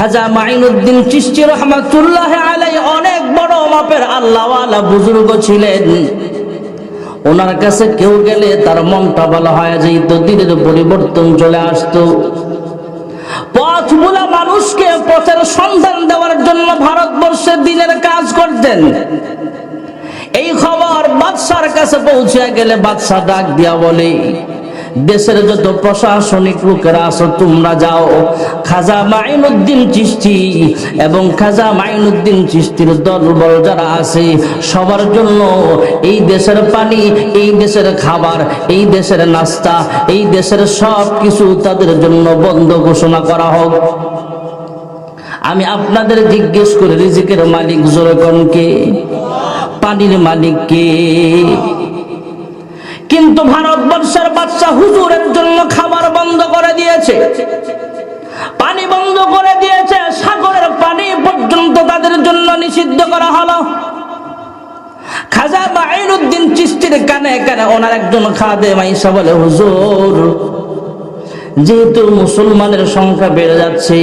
খাজা মাইনুদ্দিন চিস্তি রহমাতুল্লাহ আলাই অনেক বড় মাপের আল্লাহওয়ালা বুজুর্গ ছিলেন। ওনার কাছে কেউ গেলে তার মনটা ভালো হয় যেত দিনের পরিবর্তন চলে আসতো। পথগুলা মানুষকে পথের সন্ধান দেওয়ার জন্য ভারতবর্ষে দিনের কাজ করতেন। এই খবর বাদশার কাছে পৌঁছে গেলে বাদশাহ ডাক দিয়া বলে দেশের যত প্রশাসনিক লোকেরা আছো, তোমরা যাও। খাজা মাইনুদ্দিন চিস্তি এবং খাজা মাইনুদ্দিন চিস্তির দলবল যারা আছে, সবার জন্য এই দেশের পানি, এই দেশের খাবার, এই দেশের নাস্তা, এই দেশের সব কিছু তাদের জন্য বন্ধ ঘোষণা করা হোক। আমি আপনাদের জিজ্ঞেস করে, রিজিকের মালিক জোরকনকে পানির মালিক কে? কিন্তু ভারতবর্ষের বাচ্চা হুজুরের জন্য খাবার বন্ধ করে দিয়েছে। পানি বন্ধ করে দিয়েছে, সাগরের পানি পর্যন্ত তাদের জন্য নিষিদ্ধ করা হলো। খাজা বা আইনুদ্দিন চিস্তির কানে কানে ওনার একজন খাদে মাইসা বলে, হুজুর যেহেতু মুসলমানের সংখ্যা বেড়ে যাচ্ছে,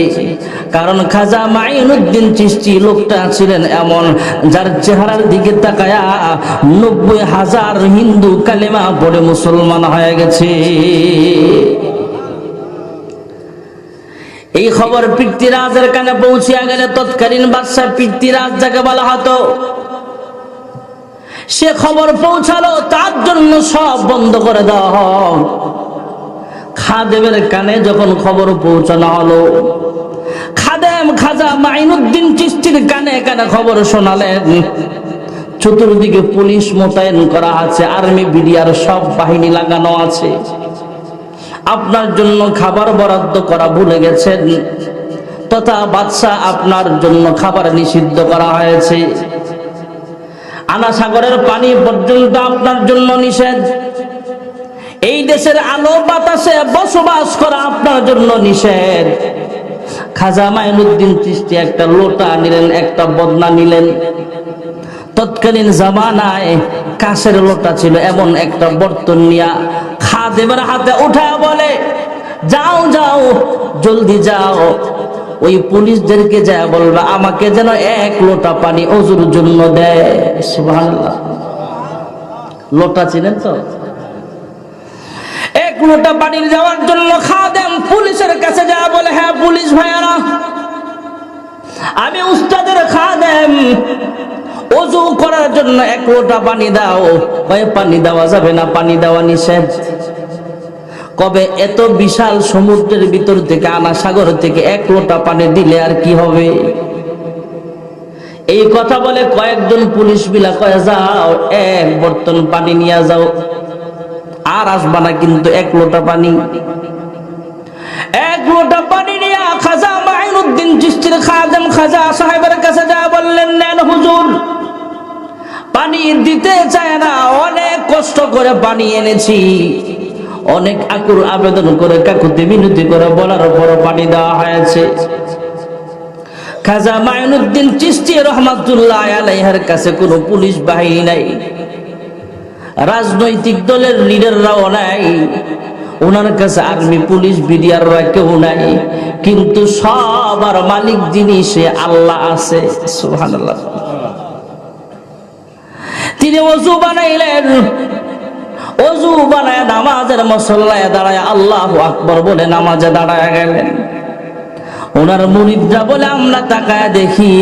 কারণ খাজা মাইনুদ্দিন চিস্তি লোকটা ছিলেন এমন, যার চেহারার দিকে তাকায়া নব্বই হাজার হিন্দু কালেমা পড়ে মুসলমান হয়ে গেছে। এই খবর পৃথ্বীরাজের কানে পৌঁছিয়া গেলে তৎকালীন বাদশাহ পৃথ্বীরাজ যাকে বলা হতো, সে খবর পৌঁছালো, তার জন্য সব বন্ধ করে দেওয়া হয়। খাদেমের কানে যখন খবর পৌঁছানো হলো, খাদেম খাজা মাইনুদ্দিন চিস্তির কানে কানে খবর শোনালেন, চতুর্দিকে পুলিশ মোতায়েন করা আছে, আর্মি, বিডিআর সব বাহিনী লাগানো আছে। আপনার জন্য খাবার বরাদ্দ করা ভুলে গেছেন, তথা বাদশাহ আপনার জন্য খাবার নিষিদ্ধ করা হয়েছে। আনা সাগরের পানি পর্যন্ত আপনার জন্য নিষেধ। এই দেশের আলো বাতাসে বসবাস করা আপনার জন্য নিষেধ। খাজা মাইনুদ্দিন চিস্তি একটা লোটা নিলেন, একটা বদনা নিলেন। তৎকালীন জামানায় কাশের লোটা ছিল, এমন একটা বর্তন নিয়া খাদেমের হাতে উঠা বলে, যাও যাও, জলদি যাও। ওই পুলিশদেরকে যা বলবে, আমাকে যেন এক লোটা পানি অজুর জন্য দেয়। লোটা ছিলেন তো? লোটা পানির যাওয়ার জন্য খাদেম পুলিশের কাছে যা বলে হ্যাঁ পুলিশ ভাইয়ারা, আমি উস্তাদের খাদেম। অজু করার জন্য এক লোটা পানি দাও। ভাই পানি দেওয়া যাবে না, পানি দেওয়া নিষেধ। কবে এত বিশাল সমুদ্রের ভিতর থেকে আনা সাগর থেকে এক লোটা পানি দিলে আর কি হবে? এই কথা বলে কয়েকজন পুলিশ বিলা কয়ে, যাও, এক বর্তন পানি নিয়ে যাও। আর আসবা না কিন্তু এক লোটা পানি। এক লোটা পানি নিয়ে খাজা মাইনুদ্দিন চিস্তির খাদেম খাজা সাহেবের কাছে যা বললেন, নেন হুজুর, পানি দিতে চায় না, অনেক কষ্ট করে পানি এনেছি। অনেক আকুর আবেদন করে কাকুতি মিনতি করে বলার পর পানি দেওয়া হয়েছে। খাজা মাইনুদ্দিন চিস্তি রহমাতুল্লাহ আলাইহার কাছে কোনো পুলিশ বাহিনী নাই। রাজনৈতিক দলের লিডাররাও নাই। ওনার কাছে আর্মি পুলিশ বিডিআররা কেউ নাই। কিন্তু সবার মালিক যিনি আল্লাহ আছে। তিনি অজু বানাইলেন। অজু বানায় নামাজের মসল্লায় দাঁড়ায় আল্লাহ আকবর বলে নামাজে দাঁড়ায় গেলেন। ওনার মুরিদরা বলে, আমরা তাকায় দেখি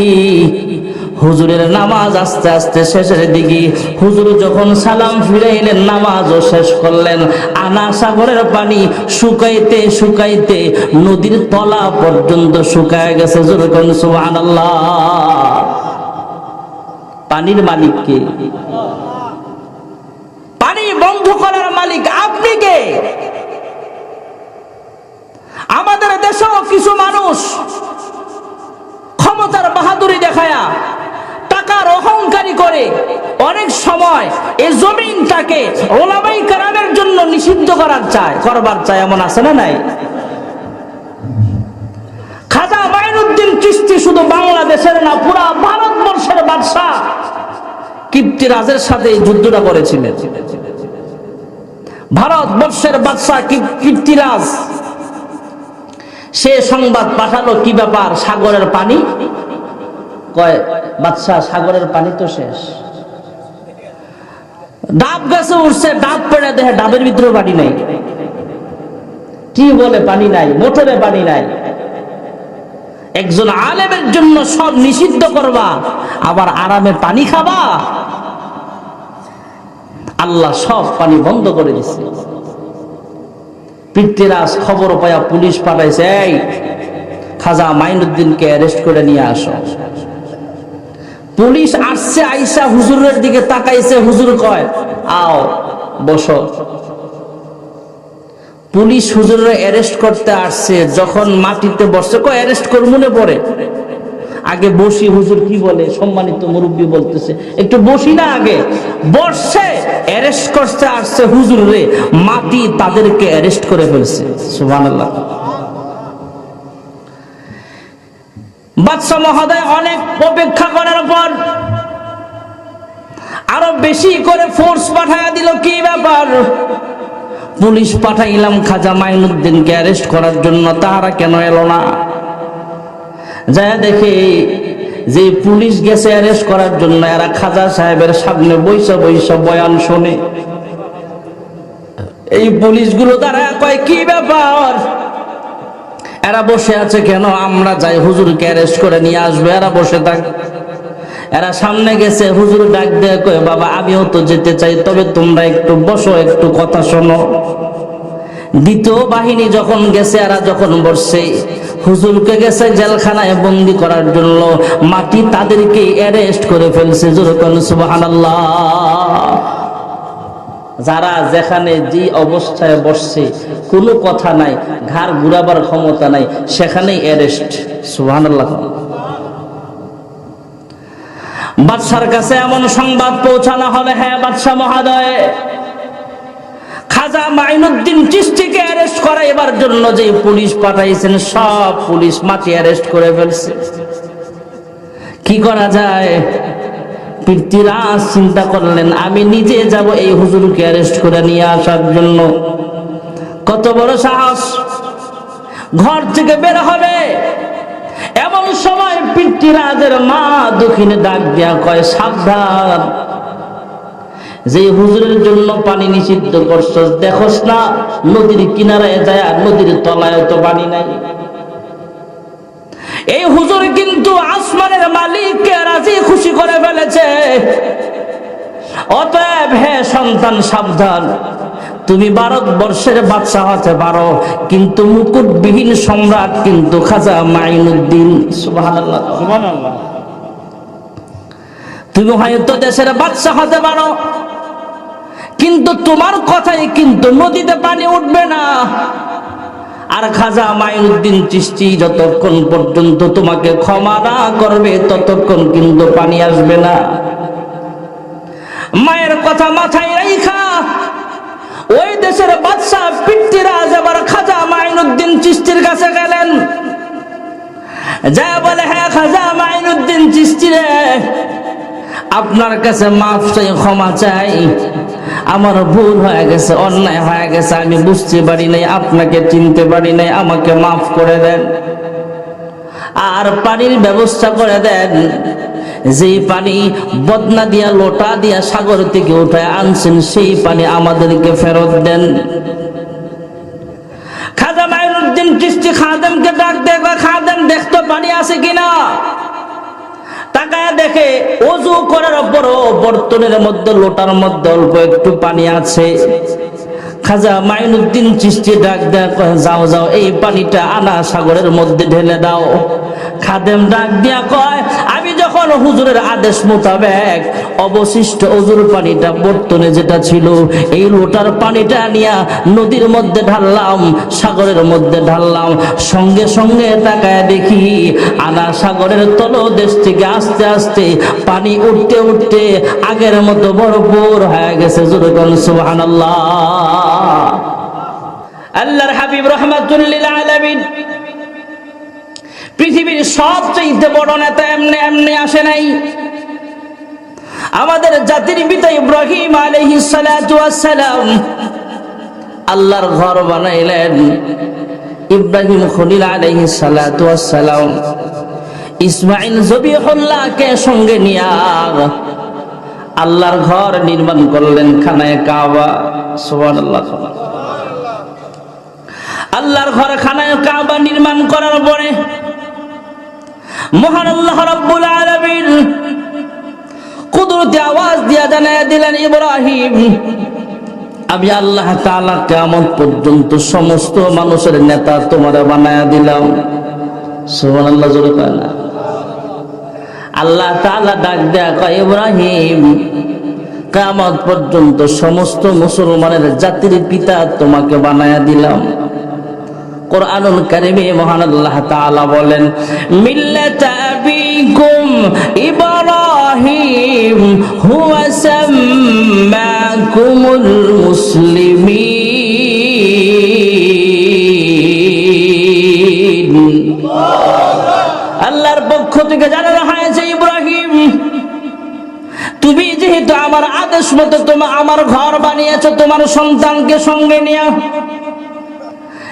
হুজুরের নামাজ আস্তে আস্তে শেষের দিকে হুজুর যখন সালাম ফিরাইলেন নামাজও শেষ করলেন। আনা সাগরের পানি শুকাইতে শুকাইতে নদীর তলা পর্যন্ত শুকায় গেছে। জোরকন সুবহানাল্লাহ। পানির মালিক কে পানি বন্ধ করার মালিক আপনি কে আমাদের দেশেও কিছু মানুষ ক্ষমতার বাহাদুরি দেখায়া টাকার অহংকারী করে অনেক সময় এই জমিনটাকে ওলামাই কারামের জন্য নিষিদ্ধ করার চায়, করবার চায়, এমন আছে না নাই? খাজা মাইনুদ্দিন চিস্তি শুধু বাংলাদেশের না, পুরা ভারতবর্ষের বাদশাহ কিপ্তিরাজের সাথে যুদ্ধটা করেছিলেন। ভারতবর্ষের বাদশাহ কিপ্তিরাজ, সে সংবাদ পাঠালো কি ব্যাপার? সাগরের পানি? কয়, বাদশাহ, সাগরের পানি তো শেষ। ডাব গাছে উঠছে ডাব পড়ে দেখে ডাবের ভিতরে পানি নাই। কি বলে পানি নাই? মোটরে পানি নাই। একজন আলেমের জন্য সব নিষিদ্ধ করবা, আবার আরামে পানি খাবা। আল্লাহ সব পানি বন্ধ করে দিচ্ছে পিতৃরাজ খবর পায়া পুলিশ পাঠাইছে, এই, খাজা মাইনুদ্দিনকে অ্যারেস্ট করে নিয়ে আসো। পুলিশ আসছে, আইসা হুজুরের দিকে তাকাইছে, হুজুর কয়, আও, বসো। পুলিশ হুজুরের অ্যারেস্ট করতে আসছে, যখন মাটিতে বসছে, কয় অ্যারেস্ট করমুনে পড়ে? আগে বসি, হুজুর কি বলে? সম্মানিত মুরব্বী বলতেছে, একটু বসি না আগে। বসছে অ্যারেস্ট করতে আসছে হুজুর রে মাটি তাদেরকে অ্যারেস্ট করে ফেলছে, সুবহানাল্লাহ। বাদশাহ মহোদয় অনেক অপেক্ষা করার পর আরও বেশি করে ফোর্স পাঠায় দিল, কি ব্যাপার? পুলিশ পাঠাইলাম খাজা মাইনুদ্দিনকে অ্যারেস্ট করার জন্য, তাহারা কেন এলো না? যা দেখে, যে পুলিশ গেছে অ্যারেস্ট করার জন্য, এরা খাজা সাহেবের সামনে বৈশা বৈশা বয়ান শোনে। এই পুলিশগুলো তারা কয়, কি ব্যাপার? এরা বসে আছে কেন? আমরা যাই, হুজুরকে অ্যারেস্ট করে নিয়ে আসব, এরা বসে থাক। এরা সামনে গেছে, হুজুর ডাক দিয়ে কয়ে, বাবা, আমিও তো যেতে চাই, তবে তোমরা একটু বসো, একটু কথা শোনো। দ্বিতীয় বাহিনী যখন গেছে, এরা যখন বসছে, হুজুরকে গেছে জেলখানায় বন্দি করার জন্য। মাটি তাদেরকে অ্যারেস্ট করে ফেলছে যেরকম সুবহানাল্লাহ। যারা যেখানে যে অবস্থায় বসছে, কোনো কথা নাই, ঘাড় ঘুরাবার ক্ষমতা নাই, সেখানেই অ্যারেস্ট সুবহানাল্লাহ। বাদশার কাছে এমন সংবাদ পৌঁছানো হবে হ্যাঁ বাদশাহ মহাদয়। খাজা মাইনুদ্দিন চিস্তিকে অ্যারেস্ট করাইবার জন্য যে পুলিশ পাঠাইছেন, সব পুলিশ মাটি অ্যারেস্ট করে ফেলছে। কি করা যায়? পৃথ্বীরাজ চিন্তা করলেন, আমি নিজে যাব এই হুজুরকে অ্যারেস্ট করে নিয়ে আসার জন্য। কত বড় সাহস। ঘর থেকে বের হবে। এমন সময় পৃথ্বীরাজের মা দক্ষিণে ডাক দেয়া কয়, সাবধান। যে হুজুরের জন্য পানি নিষিদ্ধ করছস, দেখোস না, নদীর কিনারায় যায় আর নদীর তলায় তো পানি নাই। এই হুজুর কিন্তু আসমানের মালিককে রাজি খুশি করে ফেলেছে। অতএব হে সন্তান সাবধান। তুমি ভারতবর্ষের বাদশা হতে পারো কিন্তু মুকুটবিহীন সম্রাট কিন্তু খাজা মাইনুদ্দিন তুমি হয়তো দেশের বাদশা হতে পারো কিন্তু তোমার কথাই কিন্তু নদীতে পানি উঠবে না। আর খাজা মাইনুদ্দিন চিস্তি যতক্ষণ পর্যন্ত তোমাকে ক্ষমা না করবে, ততক্ষণ কিন্তু পানি আসবে না। মায়ের কথা মাথায় রাইখা, ওই দেশের বাদশাহ পিতৃরাজ আবার খাজা মাইনুদ্দিন চিস্তির কাছে গেলেন। যা বলে হ্যাঁ খাজা মাইনুদ্দিন চিস্তি রে আপনার কাছে মাফ চাই, ক্ষমা চাই। আমার ভুল হয়ে গেছে, অন্যায় হয়ে গেছে, আমি বুঝতে পারি নাই, আপনাকে চিনতে পারি নাই, আমাকে মাফ করে দেন। আর পানির ব্যবস্থা করে দেন যে পানি বদনা দিয়া, লোটা দিয়া, সাগর থেকে উঠায় আনছেন, সেই পানি আমাদেরকে ফেরত দেন। খাজা মাইনুদ্দিন চিস্তি খাদেমকে ডাক দেখবা খাদেম দেখতো পানি আছে কিনা? তাকায় দেখে অজু করার পরও বর্তনের মধ্যে, লোটার মধ্যে অল্প একটু পানি আছে। খাজা মাইনুদ্দিন চিস্তি ডাক দেয় যাও যাও, এই পানিটা আনা সাগরের মধ্যে ঢেলে দাও। খাদেম ডাক দিয়া কয়, আমি যখন হুজুরের আদেশ মোতাবেক অবশিষ্ট অজুর পানিটা বর্তনে যেটা ছিল, এই লোটার পানিটা নিয়া নদীর মধ্যে ঢাললাম, সাগরের মধ্যে ঢাললাম। সঙ্গে সঙ্গে তাকায় দেখি, আনা সাগরের তলদেশ থেকে আস্তে আস্তে পানি উঠতে উঠতে আগের মতো ভরপুর হয়ে গেছে। জোরগন সুবহানাল্লাহ। আল্লাহর হাবিব রহমাতুল্লিল আলামিন পৃথিবীর সবচেয়ে বড় নেতা এমনি এমনি আসে নাই। আমাদের জাতির পিতা ইব্রাহিম সালাতু সালাম আল্লাহর ঘর বানাইলেন ইব্রাহিম খলিল সালাতু সালাম ইসমাইল জবিহুল্লাহকে সঙ্গে নিয়া আল্লাহর ঘর নির্মাণ করলেন খানায় কাবা। সুবহানাল্লাহ। আল্লাহর ঘর খানায় কাবা নির্মাণ করার পরে মহান আল্লাহ রাব্বুল আলামিন কুদরতি আওয়াজ দিয়া জানায় দিলেন, ইব্রাহিম, আমি আল্লাহ তাআলা কিয়ামত পর্যন্ত সমস্ত মানুষের নেতা তোমারে বানায়া দিলাম। সুবহানাল্লাহ, জোরে কয় না। আল্লাহ তাআলা ডাক দেয়া কয়, ইব্রাহিম, কিয়ামত পর্যন্ত সমস্ত মুসলমানের জাতির পিতা তোমাকে বানায়া দিলাম। কোরআনুল কারিমে মহান আল্লাহ তাআলা বলেন, মিল্লাতা আবিকুম ইব্রাহিম, হুয়া সাম্মাকুমুল মুসলিমিন। আল্লাহর পক্ষ থেকে জানানো হয়েছে, ইব্রাহিম, তুমি যেহেতু আমার আদেশ মতো তোমার আমার ঘর বানিয়েছো, তোমার সন্তানকে সঙ্গে নিয়ে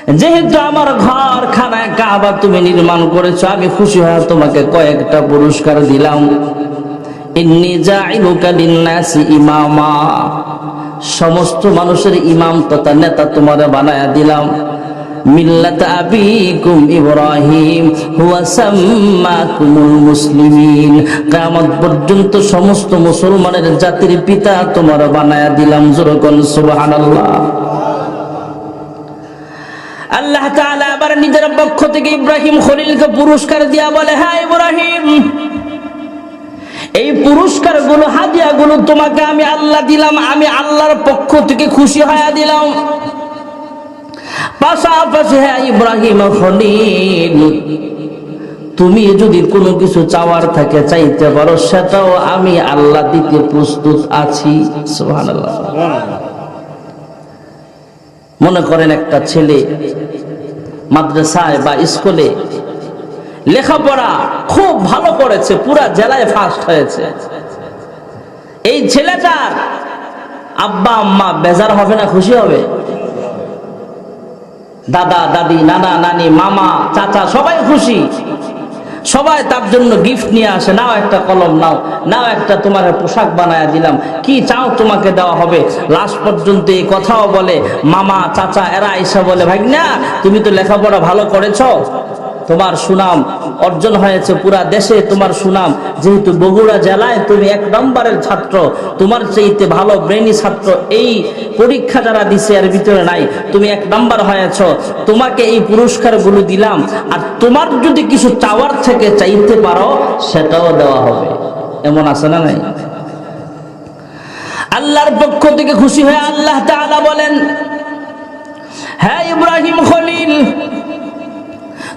যেহেতু আমার ঘর খানায় কাবা তুমি নির্মাণ করেছ, আমি খুশি হয়ে তোমাকে কয়েকটা পুরস্কার দিলাম। ইমামা। সমস্ত মানুষের ইমাম তথা নেতা তোমারে বানায়া দিলাম। মিল্লাত আবিকুম ইব্রাহিম, হুয়া সাম্মাকুমুল মুসলিমিন। কিয়ামত পর্যন্ত সমস্ত মুসলমানের জাতির পিতা তোমার বানায়া দিলাম জোরকন সুবহানাল্লাহ। আল্লাহ তাআলা আবার নিজের পক্ষ থেকে ইব্রাহিম খলিলকে পুরস্কার দিয়া বলে হ্যাঁ ইব্রাহিম, এই পুরস্কারগুলো হাদিয়া গুলো তোমাকে আমি আল্লাহ দিলাম, আমি আল্লাহর পক্ষ থেকে খুশি হয়ে দিলাম। পাশাপাশি হ্যাঁ ইব্রাহিম খলিল, তুমি যদি কোনো কিছু চাওয়ার থাকে, চাইতে পারো, সেটাও আমি আল্লাহ দিতে প্রস্তুত আছি। সুবহানাল্লাহ। মনে করেন একটা ছেলে মাদ্রাসায় বা স্কুলে লেখাপড়া খুব ভালো করেছে, পুরা জেলায় ফার্স্ট হয়েছে। এই ছেলেটার আব্বা, আম্মা বেজার হবে না, খুশি হবে? দাদা, দাদি, নানা, নানি, মামা, চাচা সবাই খুশি। সবাই তার জন্য গিফট নিয়ে আসে, নাও একটা কলম নাও নাও একটা তোমার পোশাক বানায় দিলাম। কি চাও তোমাকে দেওয়া হবে? লাস্ট পর্যন্ত এই কথাও বলে, মামা, চাচা, এরা এসে বলে ভাই না তুমি তো লেখাপড়া ভালো করেছ? তোমার সুনাম অর্জন হয়েছে পুরা দেশে, তোমার সুনাম যেহেতু বগুড়া জেলায়, তুমি এক নম্বরের ছাত্র, তোমার চাইতে ভালো ব্রেনি ছাত্র এই পরীক্ষা যারা দিছে এর ভিতরে নাই, তুমি এক নম্বর হয়েছ। তোমাকে এই পুরস্কারগুলো দিলাম, আর তোমার যদি কিছু চাওয়ার থেকে চাইতে পারো, সেটাও দেওয়া হবে। এমন আছে না নাই? আল্লাহর পক্ষ থেকে খুশি হয়ে আল্লাহ বলেন হ্যাঁ ইব্রাহিম খলিল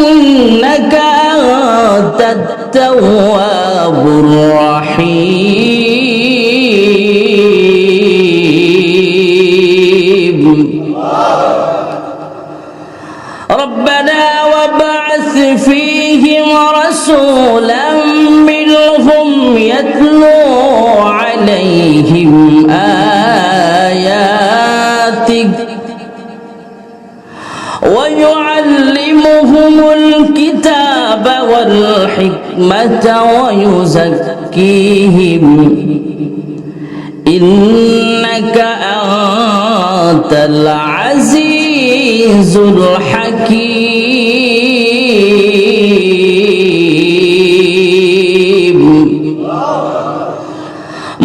إنك أنت التواب الرحيم. ربنا وابعث فيهم رسولا منهم يتلو عليهم آياتك والحكمة ويزكيهم إنك أنت العزيز الحكيم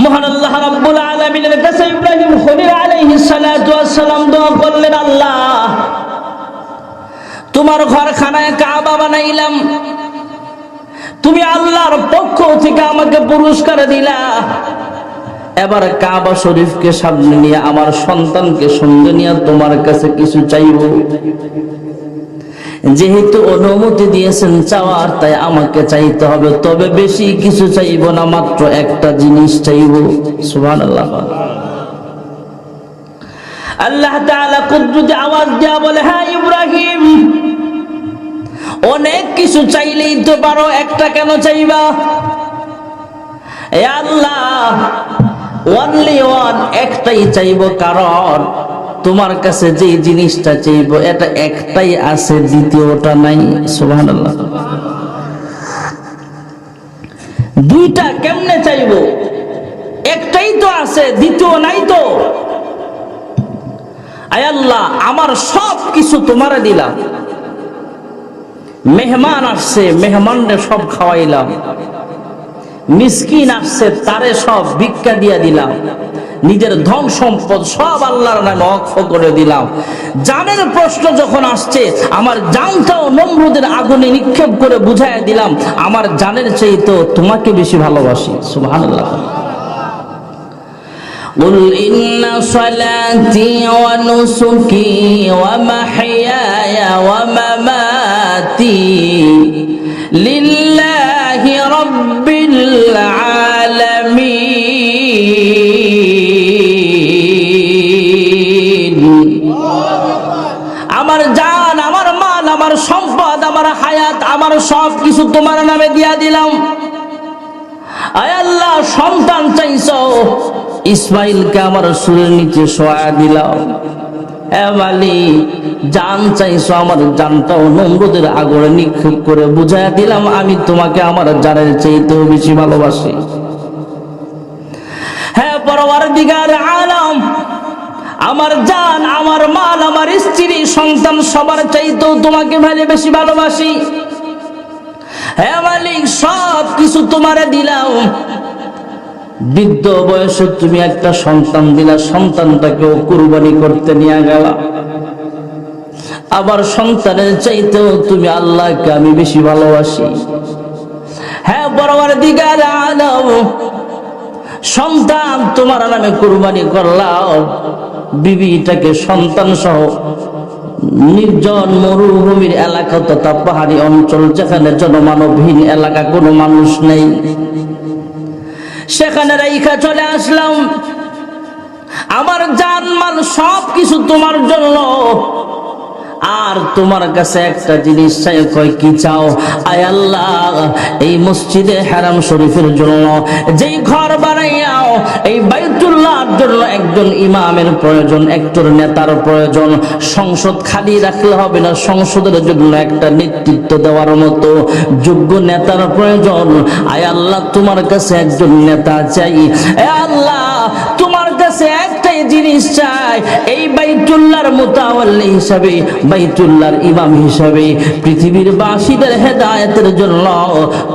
মহান আল্লাহ রাব্বুল আলামিনের কাছে ইব্রাহিম খলিল আলাইহিস সালাতু ওয়াস সালাম দোয়া করলেন আল্লাহ তোমার ঘর খানায় কাবা বানাইলাম তুমি আল্লাহর পক্ষ থেকে আমাকে পুরস্কার দিলা। এবার কাবা শরীফকে সামনে নিয়ে আমার সন্তানকে সঙ্গে নিয়ে তোমার কাছে কিছু চাইব। যেহেতু অনুমতি দিয়েছেন চাওয়ার, তাই আমাকে চাইতে হবে। তবে বেশি কিছু চাইব না, মাত্র একটা জিনিস চাইব। সুবহান আল্লাহ আল্লাহ কুদরতি আওয়াজ দেয়া বলে হ্যাঁ ইব্রাহিম অনেক কিছু চাইলেই তো পারো, একটা কেন চাইবা? আল্লাহ ওয়ানলি ওয়ান একটাই চাইব কারণ তোমার কাছে যে জিনিসটা চাইব, এটা একটাই আছে, দ্বিতীয়টা নাই। সুবহানাল্লাহ। দুইটা কেমনে চাইব? একটাই তো আছে, দ্বিতীয় নাই তো। আয় আল্লাহ, আমার সব কিছু তোমারে দিলাম। মেহমান আসছে মেহমানরে সব খাওয়াইলাম মিসকিন আসছে তারে সব ভিক্ষা দিয়া দিলাম নিজের ধন সম্পদ সব আল্লাহর নামে অক্ষ করে দিলাম জানের প্রশ্ন যখন আসছে আমার জানটাও নমরুদের আগুনে নিক্ষেপ করে বুঝাইয়া দিলাম আমার জানের চেয়ে তো তোমাকে বেশি ভালোবাসি সুবহানাল্লাহ قل إن صلاتي ونسكي ومحياي ومماتي লিল্লাহি রব্বিল আলামিন আমার জান, আমার মাল, আমার সম্পদ, আমার হায়াত, আমার সব কিছু তোমার নামে দিয়া দিলাম। আল্লাহ, সন্তান চাইছ। ইসমাইলকে আমার সুরের নিচে সোয়া দিলাম। মালিক জান চাইছো আমার জানটাও নমরুদের আগরে নিক্ষেপ করে বুঝাইয়া দিলাম, আমি তোমাকে আমার জানের চাইতেও বেশি ভালোবাসি। হ্যাঁ পরবার দিগার আলম, আমার জান, আমার মাল, আমার স্ত্রী, সন্তান সবার চাইতেও তোমাকে ভালো, বেশি ভালোবাসি। হ্যাঁ মালিক সব কিছু তোমারে দিলাম। বৃদ্ধ বয়সে তুমি একটা সন্তান দিলা, সন্তানটাকেও কুরবানি করতে নিয়ে গেল। আবার সন্তানের চাইতেও তুমি আল্লাহকে আমি বেশি ভালোবাসি। হ্যাঁ বরাবর সন্তান তোমার নামে কুরবানি করলাম বিবিটাকে সন্তান সহ নির্জন মরুভূমির এলাকা তথা পাহাড়ি অঞ্চল যেখানে জনমানবহীন এলাকা কোনো মানুষ নেই। সেখানে রাইখা চলে আসলাম। আমার জানমাল সব কিছু তোমার জন্য। আর তোমার কাছে একটা জিনিস চাই, কয়, কি চাও? আয় আল্লাহ, এই মসজিদে হারাম শরীফের জন্য যেই ঘর বানাইয়াও, এই বাইতুল্লাহর জন্য একজন ইমামের প্রয়োজন একজন নেতার প্রয়োজন। সংসদ খালি রাখলে হবে না, সংসদের জন্য একটা নেতৃত্ব দেওয়ার মতো যোগ্য নেতার প্রয়োজন। আয় আল্লাহ, তোমার কাছে একজন নেতা চাই। আল্লাহ, তোমার কাছে একটাই জিনিস চাই। এই বাইতুল্লাহর মোতাওয়াল্লি হিসাবে, বাইতুল্লাহর ইমাম হিসাবে পৃথিবীর বাসীদের হেদায়েতের জন্য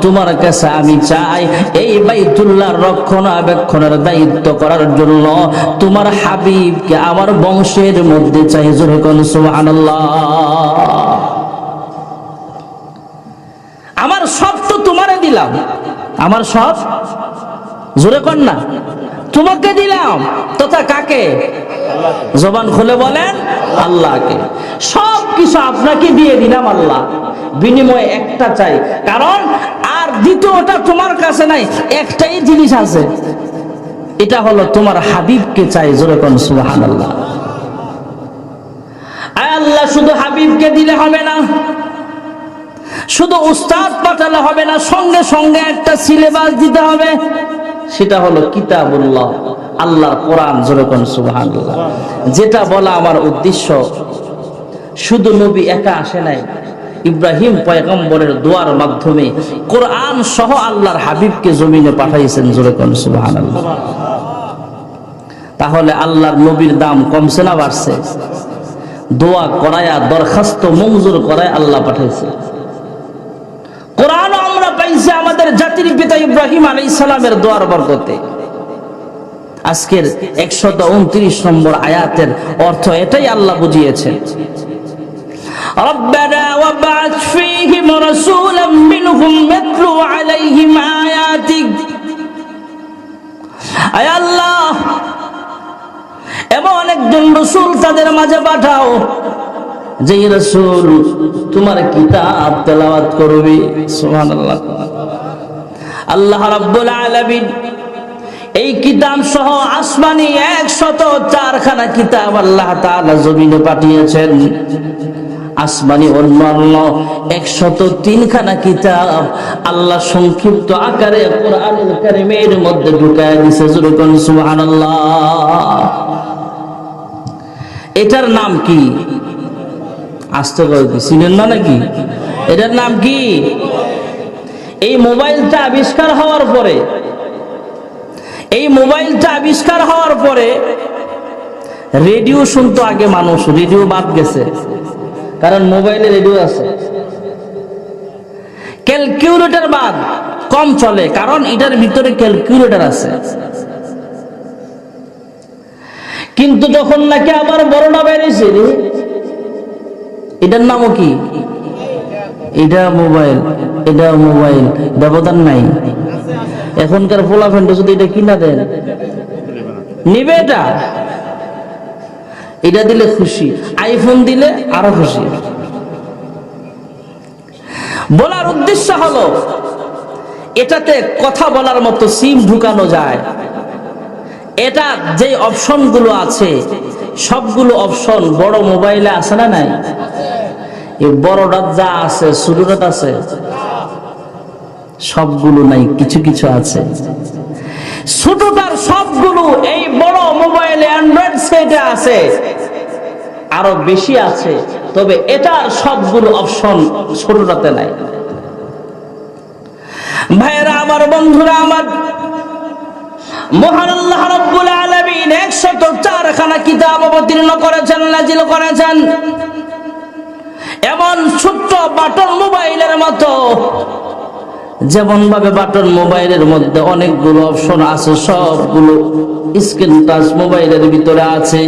তোমার কাছে আমি চাই। এই বাইতুল্লাহর রক্ষণাবেক্ষণের দায়িত্ব করার জন্য তোমার হাবিবকে আমার বংশের মধ্যে চাই জোরে কোন সুবহানাল্লাহ। আমার সব তো তোমারে দিলাম। আমার সব? জোরে না? তোমাকে দিলাম। তথা কাকে? জবান খুলে বলেন, আল্লাহকে। সব কিছু আপনাকে দিয়ে দিলাম আল্লাহ। বিনিময়ে একটা চাই। কারণ আর দ্বিতীয়টা তোমার কাছে নাই, একটাই জিনিস আছে। এটা হলো তোমার হাবিবকে চাই, জোরে কোন সুবাহান আল্লাহ আল্লাহ, শুধু হাবিবকে দিলে হবে না। শুধু উস্তাদ পাঠালে হবে না, সঙ্গে সঙ্গে একটা সিলেবাস দিতে হবে। সেটা হলো কিতাবুল্লাহ, আল্লাহর কোরআন যেরকম সুবহানাল্লাহ। যেটা বলা আমার উদ্দেশ্য, শুধু নবী একা আসে নাই, ইব্রাহিম পয়গম্বরের দোয়ার মাধ্যমে কোরআন সহ আল্লাহর হাবিবকে জমিনে পাঠাইছেন যেরকম সুবহানাল্লাহ। তাহলে আল্লাহর নবীর দাম কমছে না বাড়ছে? দোয়া করায়া, দরখাস্ত মঞ্জুর করায় আল্লাহ পাঠাইছে কোরআন আমরা পাইছি আমাদের জাতির পিতা ইব্রাহিম আলী ইসলামের দোয়ার বরকতে আজকের একশত উনত্রিশ নম্বর আয়াতের অর্থ এটাই আল্লাহ বুঝিয়েছেন ربنا وابعث فيهم رسولا منهم يتلو عليهم آياتك আয় আল্লাহ এমন একজন রসুল তাদের মাঝে পাঠাও যে রসুল তোমার কিতাব তেলাওয়াত করবে সুবহানাল্লাহ আল্লাহ রাব্বুল আলামিন এই কিতাব সহ আসমানি একশত চারখানা কিতাব আল্লাহ তাআলা জমিনে পাঠিয়েছেন। আসমানি অন্যান্য একশত তিনখানা কিতাব আল্লাহ সংক্ষিপ্ত আকারে কোরআনুল কারিমের মধ্যে ঢুকায় দিছে যেরকম সুবহানাল্লাহ। এটার নাম কি? আসতে করে চিনেন না নাকি? এটার নাম কি? এই মোবাইলটা আবিষ্কার হওয়ার পরে, এই মোবাইলটা আবিষ্কার হওয়ার পরে রেডিও শুনতো আগে মানুষ, রেডিও বাদ গেছে। কারণ মোবাইলে রেডিও আছে। ক্যালকুলেটর বাদ কম চলে, কারণ এটার ভিতরে ক্যালকুলেটর আছে। কিন্তু যখন নাকি আবার বড়টা বেরিয়েছে এটার নামও কি? এটা মোবাইল এটা মোবাইল। ব্যবধান নাই। এখনকার ফোলা ফ্যান্ড যদি এটা কিনা দেন। নিবে এটা? এটা দিলে খুশি। আইফোন দিলে আরও খুশি। বলার উদ্দেশ্য হলো, এটাতে কথা বলার মতো সিম ঢুকানো যায়। এটা যে অপশনগুলো আছে, সবগুলো অপশন বড় মোবাইলে আছে না নাই? এই বড়টা যা আছে ছোটটা আছে, সবগুলো নাই, কিছু কিছু আছে। ছোটটার সবগুলো এই বড় মোবাইলে অ্যান্ড্রয়েড সেটে আছে, আরও বেশি আছে, তবে এটার সবগুলো অপশন ছোটটাতে নাই। ভাইয়েরা, আমার বন্ধুরা, আমার মহান আল্লাহ রাব্বুল আলামিন 104খানা কিতাব অবতীর্ণ করেছেন নাজিল করেছেন। এমন ছোট্ট বাটন মোবাইলের মতো। যেমন ভাবে বাটন মোবাইলের মধ্যে অনেকগুলো অপশন আছে, সবগুলো স্ক্রিন টাচ মোবাইলের ভিতরে আছে।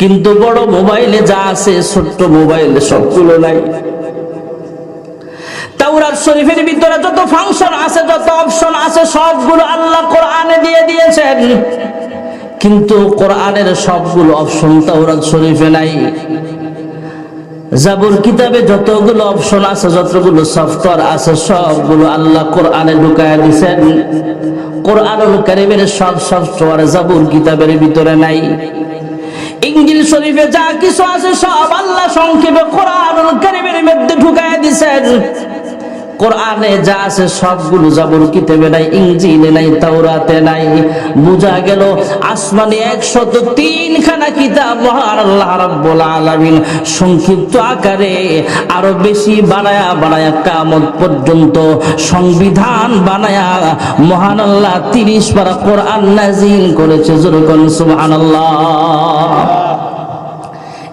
কিন্তু বড় মোবাইলে যা আছে, ছোট্ট মোবাইলে সবগুলো নাই। তাওরাত শরীফের ভিতরে যত ফাংশন আছে, যত অপশন আছে, সবগুলো আল্লাহ কোরআনে দিয়ে দিয়েছেন। কিন্তু কোরআনের সবগুলো অপশন তাওরাত শরীফে নাই। জাবুর কিতাবে যতগুলো অপশন আছে, যতগুলো সফটওয়্যার আছে, সবগুলো আল্লাহ কোরআনে ঢুকায় দিছেন। কোরআনুল কারিমের সব সফটওয়্যার জাবুর কিতাবের ভিতরে নাই। ইংলিশ শরীফে যা কিছু আছে, সব আল্লাহ সংক্ষেপে কোরআনুল কারিমের মধ্যে ঢুকায় দিছেন। কোরআনে যা আছে সবগুলো জাবর কিতাবে নাই ইঞ্জিলে নাই, তাওরাতে নাই, বোঝা গেল আসমানে একশত তিনখানা কিতাব মহান আল্লাহ রাব্বুল আলামিন সংক্ষিপ্ত আকারে আরও বেশি বানায়া বানায়া কামত পর্যন্ত সংবিধান বানায়া মহান আল্লাহ তিরিশ পারা কোরআন নাজিল করেছে যেরকম সুবহানাল্লাহ।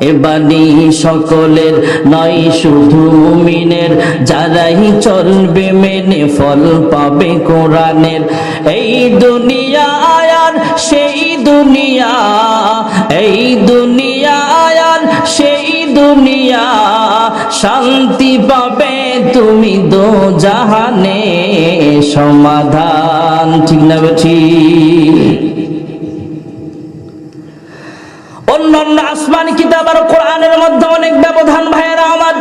এবানি সকলের নয়, শুধু মুমিনের। যারাই চলবে মেনে ফল পাবে কোরআনের। এই দুনিয়া আর সেই দুনিয়া, এই দুনিয়া আর সেই দুনিয়া, শান্তি পাবে তুমি দো জাহানে সমাধান। ঠিক না ঠিক অন্যান্য আসমান কিতাব আর কোরআনের মধ্যে অনেক ব্যবধান, ভাইয়েরা আমার।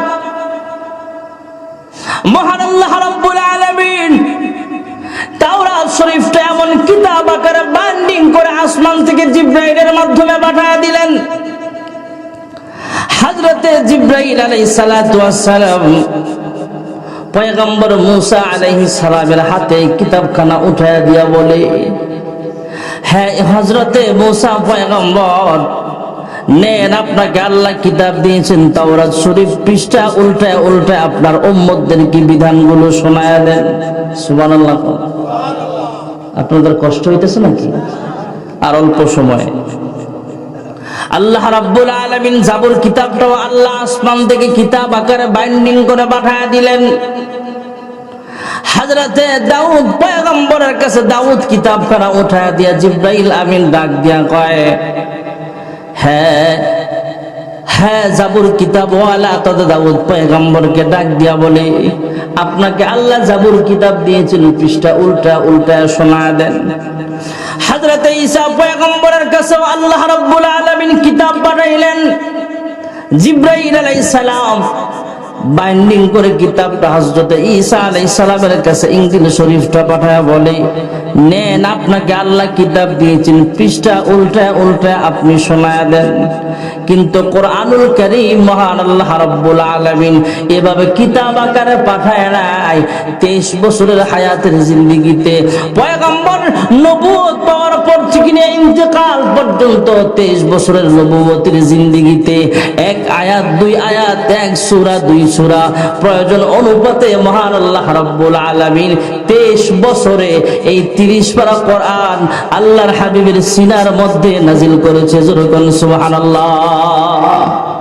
মহান আল্লাহ রাব্বুল আলামিন তাওরাত শরীফটা এমন কিতাব আকারে বান্ডিং করে আসমান থেকে জিব্রাইলের মাধ্যমে পাঠিয়ে দিলেন। হযরতে জিব্রাইল আলাইহিস সালাতু ওয়াস সালাম পয়গম্বর মুসা আলাইহিস সালামের হাতে কিতাবখানা উঠায় দিয়া বলে হ্যাঁ হযরতে মুসা পয়গম্বর নেন আপনাকে আল্লাহ কিতাব দিয়েছেন তাওরাত শরীফ, পৃষ্ঠা উল্টায় উল্টায় আপনার উম্মতদের কি বিধানগুলো শোনায় দেন। সুবহানাল্লাহ। আপনাদের কষ্ট হইতেছে নাকি? আর অল্প সময়। আল্লাহ রাব্বুল আলামিন জাবুর কিতাবটাও আল্লাহ আসমান থেকে কিতাব আকারে বাইন্ডিং করে পাঠায় দিলেন। হাজরাতে দাউদ পয়গম্বরের কাছে দাউদ কিতাব কিতাবখানা উঠায় দিয়া জিব্রাইল আমিন ডাক দিয়া কয় হ্যাঁ হ্যাঁ জাবুর কিতাবওয়ালা তত দাউদ পয়গম্বরকে ডাক দিয়া বলে, আপনাকে আল্লাহ জাবুর কিতাব দিয়েছেন, পৃষ্ঠা উল্টা উল্টা শোনা দেন। হাজরতে ঈসা পয়গম্বরের কাছে আল্লাহ রাব্বুল আলামিন কিতাব পাঠাইলেন জিব্রাইল আলাইহিস বাইন্ডিং করে কিতাবটা হজরতে ঈসা আলাইহিস সালামের কাছে ইঞ্জিল শরীফটা পাঠায় বলে, নেন, আপনাকে আল্লাহ কিতাব দিয়েছেন, পৃষ্ঠা উল্টা উল্টা আপনি শোনায় দেন। কিন্তু কোরআনুল কারীম মহান আল্লাহ রাব্বুল আলামিন এভাবে কিতাব আকারে পাঠায় নাই। 23 বছরের হায়াতের জিন্দেগিতে পয়গম্বর নবুয়ত পাওয়ার পর থেকে নিয়ে ইন্তেকাল পর্যন্ত 23 বছরের নবুয়তের জিন্দেগিতে এক আয়াত, দুই আয়াত, এক সূরা, দুই সূরা প্রয়োজন অনুপাতে মহান আল্লাহ রাব্বুল আলামিন 23 বছরে এই 30 পারা কোরআন আল্লাহর হাবিবের সিনার মধ্যে নাজিল করেছে। যেরকম সুবহানাল্লাহ।